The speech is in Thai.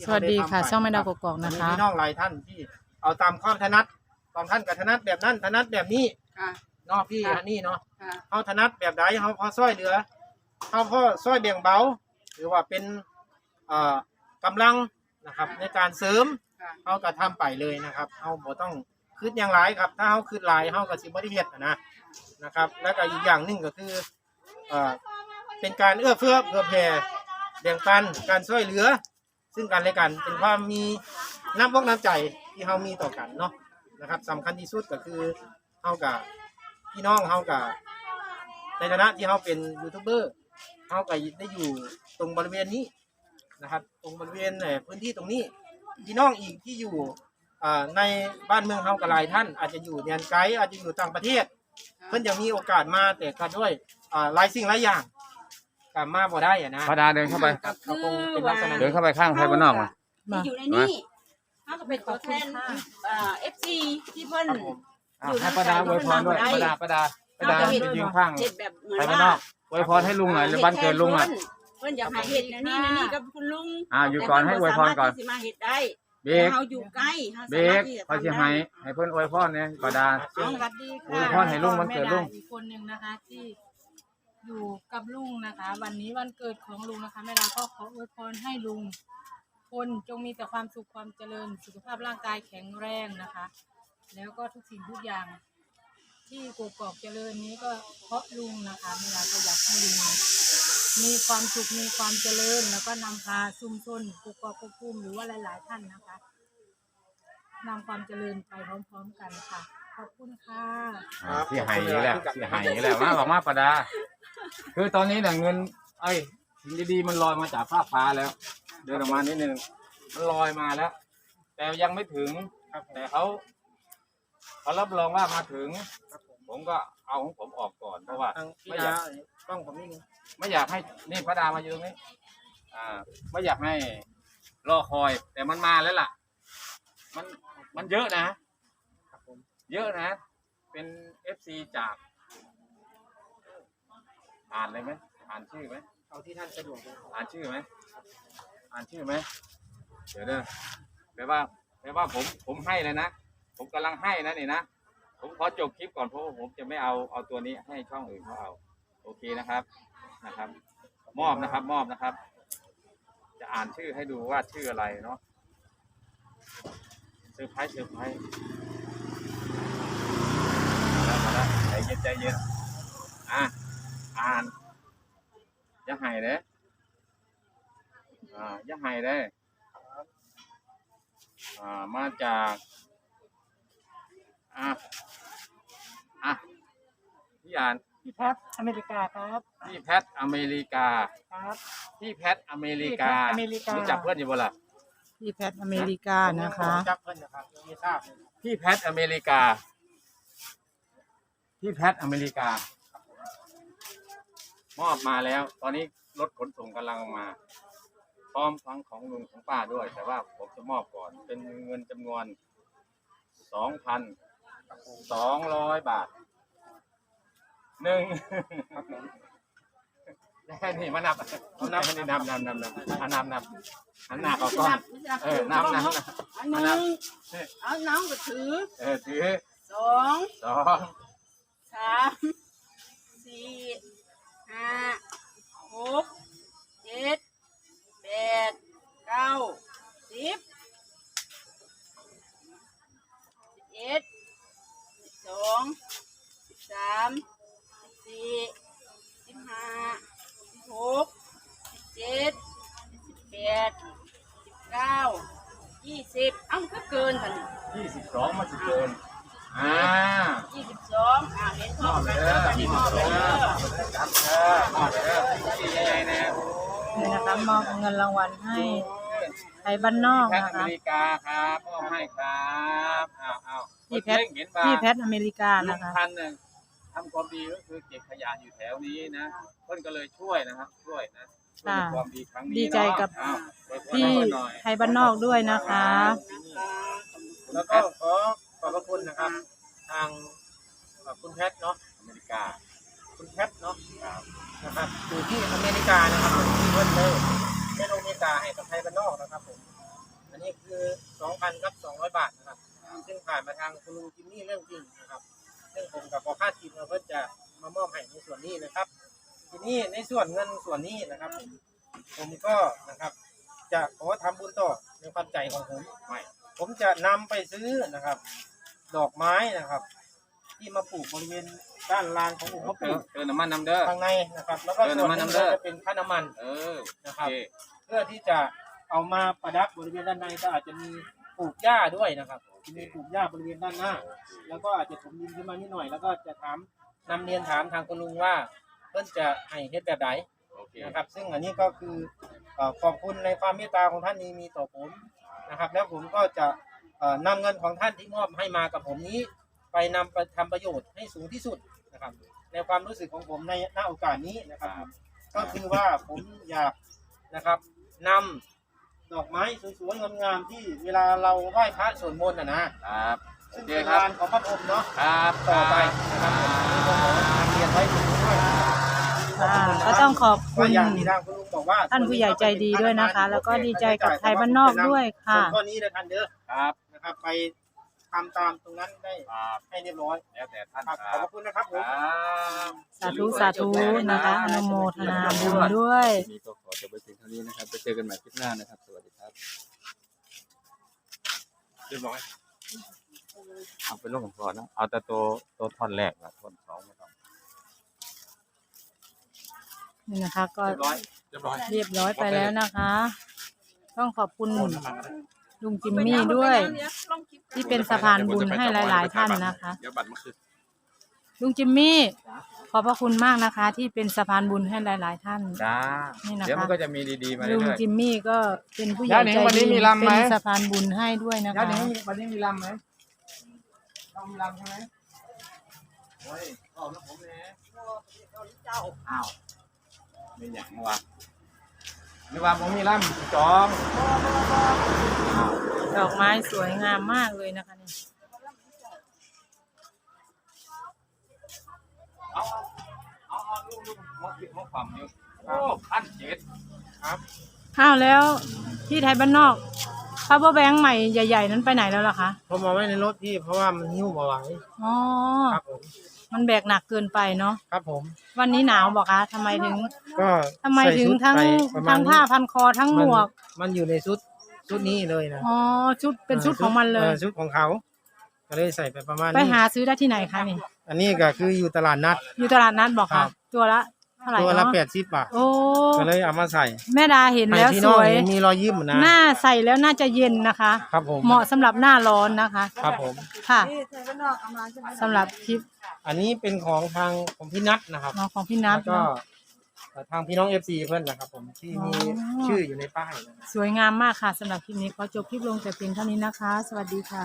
ที่สวัสดีค่ะเขาไทำไปช่องแม่ดาวกกอกนะคะ มีพี่น้องหลายท่านที่เอาตามความถนัดบางท่านก็ถนัดแบบนั้นถนัดแบบนี้ค่ะ เนาะพี่ค่ะ อันนี้เนาะค่ะ เขาถนัดแบบใดเขาพอซ้อยเหลือเขาพอซ้อยเบี่ยงเบา หรือว่าเป็นเอ่อกำลังนะครับในการเสริมค่ะ เขาก็ทำไปเลยนะครับเขาบ่ต้องคืดอย่างไรครับ ถ้าเขาคืดหลายเขาก็สิบ่ได้เฮ็ดอะนะนะครับ แล้วก็อีกอย่างหนึ่งก็คือเอ่อเป็นการเอื้อเฟื้อเผื่อแผ่แบ่งปันการช่วยเหลือ ซึ่งกันและกันเป็นความมีน้ำวกน้ำใจที่เขามีต่อกันเนาะนะครับสำคัญที่สุดก็คือเขากับพี่น้องเขากับในฐานะที่เขาเป็นยูทูบเบอร์เขาก็ได้อยู่ตรงบริเวณนี้นะครับ ตรงบริเวณพื้นที่ตรงนี้พี่น้องอีกที่อยู่ในบ้านเมืองเขากับหลายท่าน อาจจะอยู่เรียนไกด์อาจจะอยู่ต่างประเทศ เพิ่นจะมีโอกาสมาแต่ก็ด้วยหลายสิ่งหลายอย่าง กลับมาบ่ได้อะนะพระดาเดินเข้าไปครับเขาคงเป็นลักษณะเดินเข้าไปข้างไทยบ้านนอกมา ที่อยู่ในนี้เขาก็เป็นตัวแทนอ่าเอฟซีที่เพิ่น ครับผมอะให้ประดาอวยพรด้วยประดาประดาประดาเอไปเฮ็ดยืนข้างเฮ็ดแบบเหมือนไทยบ้านนว่าอกอวยพรให้ลุงหน่อยหรือบ้านเกิดลุงอะเพิ่นอยากให้เฮ็ดนะนี่นะนี่กับคุณลุงอ่าอยู่ก่อนให้อวยพรก่อน แต่เพิ่บ่สามารถที่สิมาเฮ็ดได้เบรกเฮาอยู่ใกล้เฮาเบรสามารกถที่จะพอสิทำให้ได้ให้เพิ่นอวยพรเนี่ยประดาเอาสวัสดีอวยค่ะพรให้ลุงวันเกิดลุงแม่าอีกคนหนึ่งนะคะ ที่ อยู่กับลุงนะคะ วันนี้วันเกิดของลุงนะคะแม่ดาก็ขออวยพรให้ลุงคนจงมีแต่ความสุขความเจริญ สุขภาพร่างกายแข็งแรงนะคะ แล้วก็ทุกสิ่งทุกอย่าง ที่กกอกเจริญนี้ก็เพราะลุงนะคะแม่ดาก็อยากให้ลุงมีความสุขมีความเจริญ แล้วก็นำพาชุมชนกกอกกกลุ่มหรือว่าหลาย ๆ ท่านนะคะนำความเจริญไปพร้อม ๆ กันค่ะ ขอบคุณค่ะ อ่าที่ให้นี่แหละที่ให้นี่แหละมาบอกมาประดา คือตอนนี้เนี่ยเงิน ไอ้สิ่งดีๆมันลอยมาจากฟ้ากฟ้าแล้ว เดินออกมานิดนึงมันลอยมาแล้ว แต่ยังไม่ถึงครับแต่เขาเขารับรองว่ามาถึงผมก็เอาของผมออกก่อนเพราะว่า ทางพี่ไม่อยาดากกล้องผมนี่นึงไม่อยากให้นี่พระดามาอยู่ตรงนี้ อ่า ไม่อยากให้รอคอย แต่มันมาแล้วล่ะ มันมันเยอะนะ ครับผมเยอะนะ เป็นเอฟซีจาก อ่านเลยไหมอ่านชื่อไหมเอาที่ท่านสะดวกเลยอ่านชื่อไหมอ่านชื่อไหมเดี๋ยวเด้อแปลว่าแปลว่าผมผมให้เลยนะ ผมกำลังให้นะนี่นะ ผมขอจบคลิปก่อนเพราะว่าผมจะไม่เอาเอาตัวนี้ให้ช่องอื่นเขาเอา โอเคนะครับนะครับ มอบนะครับ มอบนะครับ จะอ่านชื่อให้ดูว่าชื่ออะไรเนาะเซอร์ไพรส์เซอร์ไพรส์มาแล้วมาแล้วใจเย็นใจเย็นอะอ่าน อย่าให้เด้ออ่าอย่าให้เด้ออ่ามาจากอะอะพี่อ่านพี่แพทอเมริกาครับพี่แพทอเมริกาครับพี่แพทอเมริกาพี่แพทอเมริกา รู้จักเพื่อนอยู่บ่ล่ะพี่แพทอเมริกานะคะผมจับเพิ่นนะครับยังไม่ทราบเลยพี่แพทอเมริกาพี่แพทอเมริกา มอบมาแล้ว ตอนนี้รถขนส่งกำลังมา พร้อมทั้งของลุงของป้าด้วย แต่ว่าผมจะมอบก่อน เป็นเงินจำนวนสองพันสองร้อยบาทหนึ่งแค่นี้มานับเอานับให้นับนับนับนับอะนับนับหันหน้าเข้ากล้องเออนับนับนับอันหนึ่งเอาน้องก็ถือ เออถือสองสองสาม สิบสองมาสิเกินอ่ายี่สิบสองอ่าเห็นมพ่ออบไปเลยแล้เด้วอนี่มพ่ออบไปเลยเด้แล้อวจับเด้อมอบเลยเด้อที่ใหญ่ๆนะนี่นะคะมอบเงินรางวัลให้ไทยบ้านนอกแพทนะอเมคะริกาครับมอบให้ครับอ้าวอ้าวพี่แพทเห็นป่ะพี่แพทอเมริกาลุนะงคะ พันธุ์เนี่ยทำความดีก็คือเก็บขยะอยู่แถวนี้นะเพื่อนก็เลยช่วยนะครับ ช่วยนะช่วยในความดีครั้งนี้ดีใจกับ เนาะอ้าวอวยพรพี่ให้เพิ่นหน่อย ไทยบ้านนอกด้วยนะคะ แล้วก็ขอขอบพระคุณนะครับ ทางเอ่อคุณแพทย์เนาะอเมริกา คุณแพทย์เนาะนะครับอยู่ที่อเมริกานะครับผมที่เพิ่นเลยได้ลงอเมริกาให้กับไทยบ้านนอกนะครับผมพันกับสองร้อยบาทนะครับ ซึ่งผ่านมาทางคุณลุงจิมมี่เรื่องจริงนะครับซึ่งผมกับพอคาดทีมเราเพื่อจะมามอบให้ในส่วนนี้นะครับ ทีนี้ในส่วนเงินส่วนนี้นะครับ ผมผมก็นะครับ จะขอทำบุญต่อในความใจของผมไม่ ผมจะนำไปซื้อนะครับ ดอกไม้นะครับ ที่มาปลูกบริเวณด้านลานขององค์พระเติปู่มเติมน้ำมันน้ำเด้อ ข้างในนะครับ แล้วก็เออส่วนหน้ำมันนึงน้ำเด้อจะเป็นค่าน้ำมันเออนะโอครับเคเพื่อที่จะเอามาประดับบริเวณด้านในก็อาจจะมีปลูกหญ้าด้วยนะครับมีปลูกหญ้าบริเวณด้านหน้า แล้วก็อาจจะถมดินขึ้นมานิดหน่อย แล้วก็จะถามนำเรียนถามทางคุณลุงว่า เพิ่นจะให้เฮ็ดแบบไหนโอเคนะครับ ซึ่งอันนี้ก็คือเอ่อขอบคุณในความเมตตาของท่านนี้มีต่อผม นะครับ แล้วผมก็จะเอ่อนำเงินของท่านที่มอบให้มากับผมนี้ ไปนำไปทำประโยชน์ให้สูงที่สุดนะครับ ในความรู้สึกของผมในณโอกาสนี้นะครับ ก็คือว่าผมอยากนะครับนำดอกไม้สวยๆงามๆที่เวลาเราไหว้พระสวดมนต์นะนะครับโอซึ่งเคเป็นครับลานของพระพรหมเนาะครับต่อไปนะครับผมนี่ก็ขอเรียนไว้ตรงนี้ด้วย อ่าก็ต้องขอบคุว่าณอย่างที่ทางคุณลุงบอกว่าท่านผู้ใหญ่ใจดีด้วยนะคะ แล้วก็ดีใจกับไทยบ้านนอกด้วยค่ะส่วนข้อนี้นะท่านเด้อครับนะครับ ไปทำตามตรงนั้นได้ครับให้เรียบร้อยแล้วแต่ท่านครับคขอบรัพระคุณนะครับผม ครับสาธุสาธุนะคะอนุโมทนาบุญด้วยนี้ก็ขอจบไปเพียงเท่านี้นะครับ ไปเจอกันใหม่คลิปหน้านะครับ สวัสดีครับ เรียบร้อยเอาไปลงก่อนนะเอาแต่ตัวตัวท่อนแรกนะท่อนสองไม่ต้ นี่นะคะ ก็เรียบร้อยเรียบร้อยเรียบร้อยไปแล้วนะคะ ต้องขอบคุณลุงจิมมี่ด้วย ที่เป็นสะพานบุญให้หลาย ๆ ท่านนะคะ เดี๋ยวบัตรมาคืนลุงจิมมี่ ขอบพระคุณมากนะคะ ที่เป็นสะพานบุญให้หลาย ๆ ท่าน จ้านี่นะคะ เดี๋ยวมันก็จะมีดีๆมาลุงเรื่อยจิมมี่ก็เป็นผู้ใหญ่ย่าหนิงใจวันนี้ดีมีรำไหมเป็นสะพานบุญให้ด้วยนะๆย่าคะหนิงวันนี้มีลำไหมต้องมีลำใช่ไหมโอ้ยออกแล้วผมเลยอ้าว ไม่หยังวะนึกว่าผมมีลำจองดอกไม้สวยงามมากเลยนะคะนี่เอาเอาเอาลูกลูกมกมกความอยู่โอ้พันเจ็ดครับอ้าวแล้วที่ไทยบ้านนอกพาวเวอร์แบงค์ใหม่ใหญ่ ๆ นั้นไปไหนแล้วล่ะคะผมเอาไว้ในรถพี่เพราะว่ามันหิ้วมาไหวอ๋อครับผม มันแบกหนักเกินไปเนาะครับผม วันนี้หนาวบอกคะทำไมถึงก็ทำไมใส่ถึงชุดทั้งไปประมาทั้ณงนี้ผ้าพันคอทั้งหมวกนมันอยู่ในชุดชุดนี้เลยนะอ๋อชุดเป็นชุดของมันเลยออชุดของเขาก็เลยใส่ไปประมาณไปนี้หาซื้อได้ที่ไหนคะนี่ อันนี้ก็คืออยู่ตลาดนัด อยู่ตลาดนัดบอกครัค่ะ บ ตัวละ เท่าไหร่ตัวละเนาะแปดสิบบาทโอ้ก็เลยเอามาใส่แม่ดาเห็นให้แล้วพี่สน้องวย เห็นมีรอยยิ้มนะหน้าใส่แล้วน่าจะเย็นนะคะ ครับผมเหมาะสำหรับหน้าร้อนนะคะ ครับผม ค่ะสำหรับคลิปอันนี้เป็นของทางของพี่นัทนะครับน้องของพี่นัทแล้วก็เนาะทางพี่น้องเอฟซีเพื่อนนะครับผมที่มีอ๋อ ชื่ออยู่ในป้ายนะครับ สวยงามมากค่ะสำหรับคลิปนี้ขอจบคลิปลงแต่เพียงเท่านี้นะคะ สวัสดีค่ะ